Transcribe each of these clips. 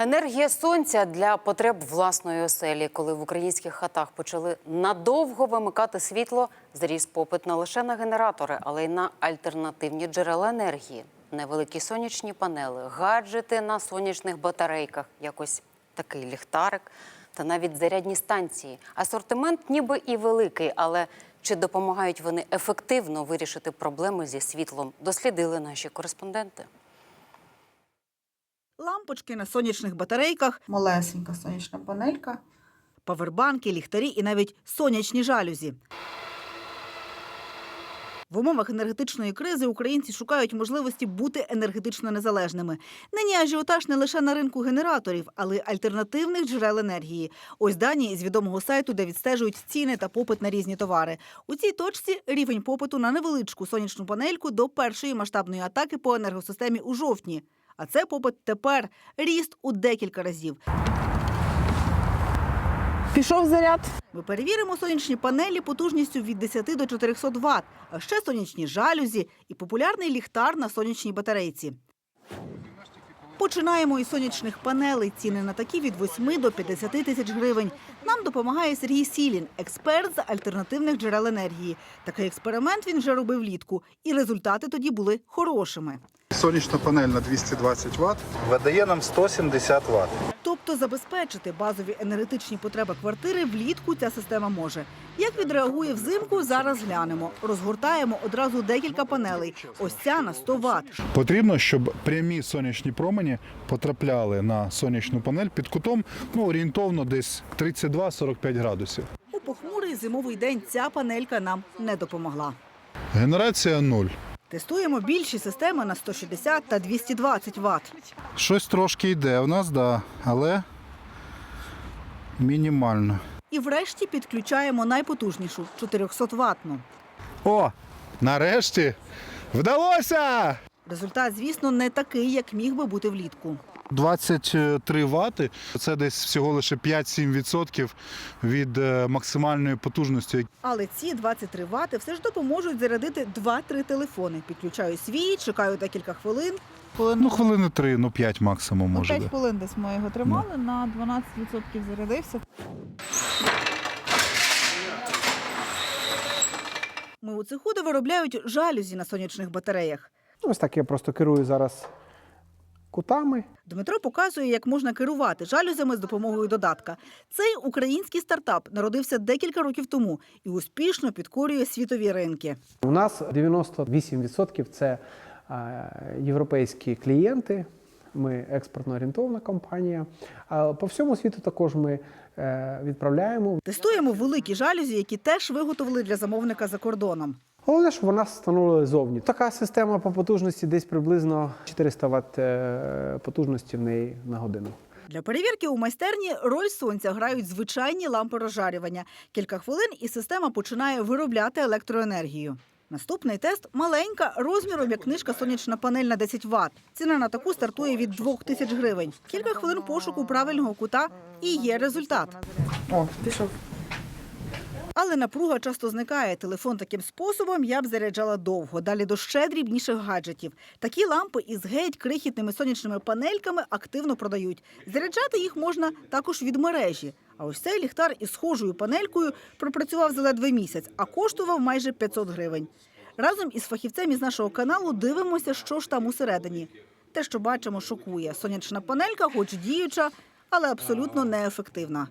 Енергія сонця для потреб власної оселі. Коли в українських хатах почали надовго вимикати світло, зріс попит не лише на генератори, але й на альтернативні джерела енергії. Невеликі сонячні панели, гаджети на сонячних батарейках, якось такий ліхтарик та навіть зарядні станції. Асортимент ніби і великий, але чи допомагають вони ефективно вирішити проблеми зі світлом? Дослідили наші кореспонденти. Лампочки на сонячних батарейках, малесенька сонячна панелька. павербанки, ліхтарі і навіть сонячні жалюзі. В умовах енергетичної кризи українці шукають можливості бути енергетично незалежними. Нині ажіотаж не лише на ринку генераторів, але й альтернативних джерел енергії. Ось дані із відомого сайту, де відстежують ціни та попит на різні товари. У цій точці рівень попиту на невеличку сонячну панельку до першої масштабної атаки по енергосистемі у жовтні. А це попит тепер ріст у декілька разів. Пішов заряд. Ми перевіримо сонячні панелі потужністю від 10 до 400 Вт, а ще сонячні жалюзі і популярний ліхтар на сонячній батарейці. Починаємо із сонячних панелей. Ціни на такі від 8 до 50 тисяч гривень. Нам допомагає Сергій Сілін, експерт з альтернативних джерел енергії. Такий експеримент він вже робив влітку, і результати тоді були хорошими. Сонячна панель на 220 Вт. видає нам 170 Вт. Тобто забезпечити базові енергетичні потреби квартири влітку ця система може. Як відреагує взимку, зараз глянемо. Розгортаємо одразу декілька панелей. Ось ця на 100 Вт. Потрібно, щоб прямі сонячні промені потрапляли на сонячну панель під кутом ну, орієнтовно десь 32-45 градусів. У похмурий зимовий день ця панелька нам не допомогла. Генерація 0. Тестуємо більші системи на 160 та 220 Вт. Щось трошки йде у нас, да, але мінімально. І врешті підключаємо найпотужнішу 400 ватну. О, нарешті вдалося! Результат, звісно, не такий, як міг би бути влітку. 23 вати це десь всього лише 5-7% від е, максимальної потужності. Але ці 23 вати все ж допоможуть зарядити 2-3 телефони. Підключаю свій, чекаю декілька хвилин. Ну, хвилини 3, ну 5 максимум може. 5 хвилин десь ми його тримали, на 12% зарядився. Ми у цеху, виробляють жалюзі на сонячних батареях. Ось так я просто керую зараз кутами. Дмитро показує, як можна керувати жалюзями з допомогою додатка. Цей український стартап народився декілька років тому і успішно підкорює світові ринки. У нас 98% це е, європейські клієнти. Ми експортно орієнтована компанія. А по всьому світу також ми е, відправляємо. Тестуємо великі жалюзі, які теж виготовили для замовника за кордоном. Головне, щоб вона встановили зовні. Така система по потужності десь приблизно 400 Вт е, потужності в неї на годину. Для перевірки у майстерні роль сонця грають звичайні лампи розжарювання. Кілька хвилин і система починає виробляти електроенергію. Наступний тест маленька, розміром як книжка сонячна панель на 10 Вт. Ціна на таку стартує від 2 тисяч гривень. Кілька хвилин пошуку правильного кута і є результат. О, пішов. Але напруга часто зникає. Телефон таким способом я б заряджала довго. Далі до ще дрібніших гаджетів. Такі лампи із геть крихітними сонячними панельками активно продають. Заряджати їх можна також від мережі. А ось цей ліхтар із схожою панелькою пропрацював за ледве місяць, а коштував майже 500 гривень. Разом із фахівцем із нашого каналу дивимося, що ж там усередині. Те, що бачимо, шокує. Сонячна панелька, хоч діюча, але абсолютно неефективна.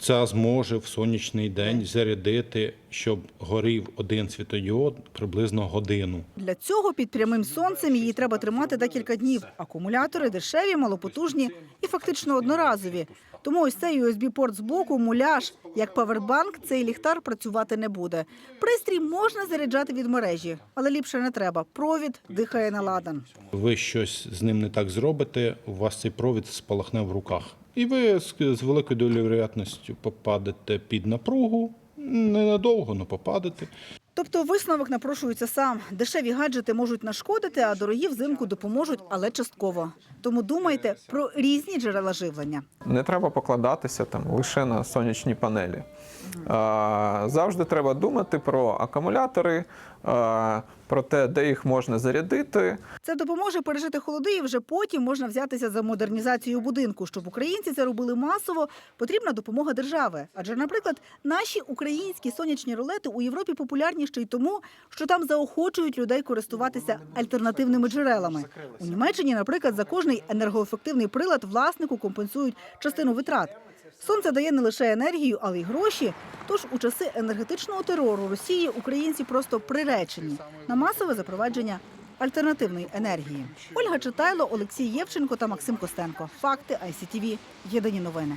Ця зможе в сонячний день зарядити, щоб горів один світодіод приблизно годину. Для цього під прямим сонцем її треба тримати декілька днів. Акумулятори дешеві, малопотужні і фактично одноразові. Тому ось цей USB-порт збоку, муляж, як павербанк, цей ліхтар працювати не буде. Пристрій можна заряджати від мережі, але ліпше не треба. Провід дихає на ладан. Ви щось з ним не так зробите, у вас цей провід спалахне в руках. І ви з, великою долею вероятністю попадете під напругу. Ненадовго, але попадете. Тобто висновок напрошується сам. Дешеві гаджети можуть нашкодити, а дорогі взимку допоможуть, але частково. Тому думайте про різні джерела живлення. Не треба покладатися там лише на сонячні панелі. А, Завжди треба думати про акумулятори, а, про те, де їх можна зарядити. Це допоможе пережити холоди, і вже потім можна взятися за модернізацію будинку. Щоб українці це робили масово, потрібна допомога держави. Адже, наприклад, наші українські сонячні ролети у Європі популярні ще й тому, що там заохочують людей користуватися альтернативними джерелами. У Німеччині, наприклад, за кожний енергоефективний прилад власнику компенсують частину витрат. Сонце дає не лише енергію, але й гроші. Тож у часи енергетичного терору Росії українці просто приречені на масове запровадження альтернативної енергії. Ольга Читайло, Олексій Євченко та Максим Костенко. Факти ICTV. Єдині новини.